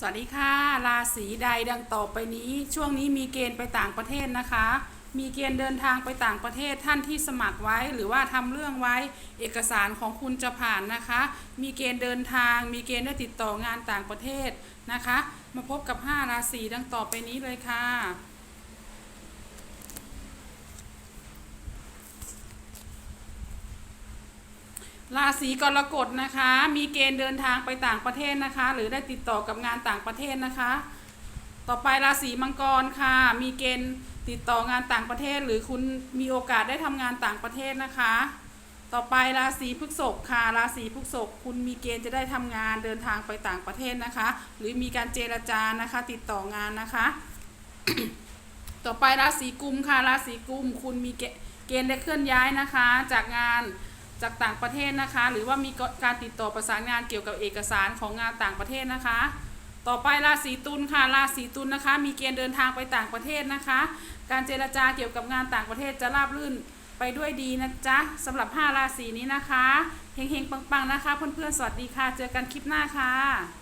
สวัสดีค่ะ ราศีใดดังต่อไปนี้ ช่วงนี้มีเกณฑ์ไปต่างประเทศนะคะ มีเกณฑ์เดินทางไปต่างประเทศท่านที่สมัครไว้ หรือว่าทำเรื่องไว้เอกสารของคุณจะผ่านนะคะ มีเกณฑ์เดินทาง มีเกณฑ์ได้ติดต่องานต่างประเทศนะคะ มาพบกับ 5 ราศีดังต่อไปนี้เลยค่ะ ราศีกรกฎนะคะ มีเกณฑ์เดินทางไปต่างประเทศนะคะ หรือได้ติดต่อกับงานต่างประเทศนะคะ ต่อไปราศีมังกรค่ะ มีเกณฑ์ติดต่องานต่างประเทศ หรือคุณมีโอกาสได้ทำงานต่างประเทศนะคะ ต่อไปราศีพฤษภค่ะ ราศีพฤษภคุณมีเกณฑ์จะได้ทำงานเดินทางไปต่างประเทศนะคะ หรือมีการเจรจานะคะ ติดต่องานนะคะ ต่อไปราศีกุมค่ะ ราศีกุมคุณมีเกเกณฑ์ได้เคลื่อนย้ายนะคะ จากงาน จากต่างประเทศนะคะ หรือว่ามีการติดต่อประสานงานเกี่ยวกับเอกสารของงานต่างประเทศนะคะ ต่อไปราศีตุลค่ะราศีตุลนะคะ มีเกณฑ์เดินทางไปต่างประเทศนะคะ การเจรจาเกี่ยวกับงานต่างประเทศจะราบรื่นไปด้วยดีนะจ๊ะสำหรับ 5 ราศีนี้นะคะเฮงๆปังๆนะคะเพื่อนๆสวัสดีค่ะ เจอกันคลิปหน้าค่ะ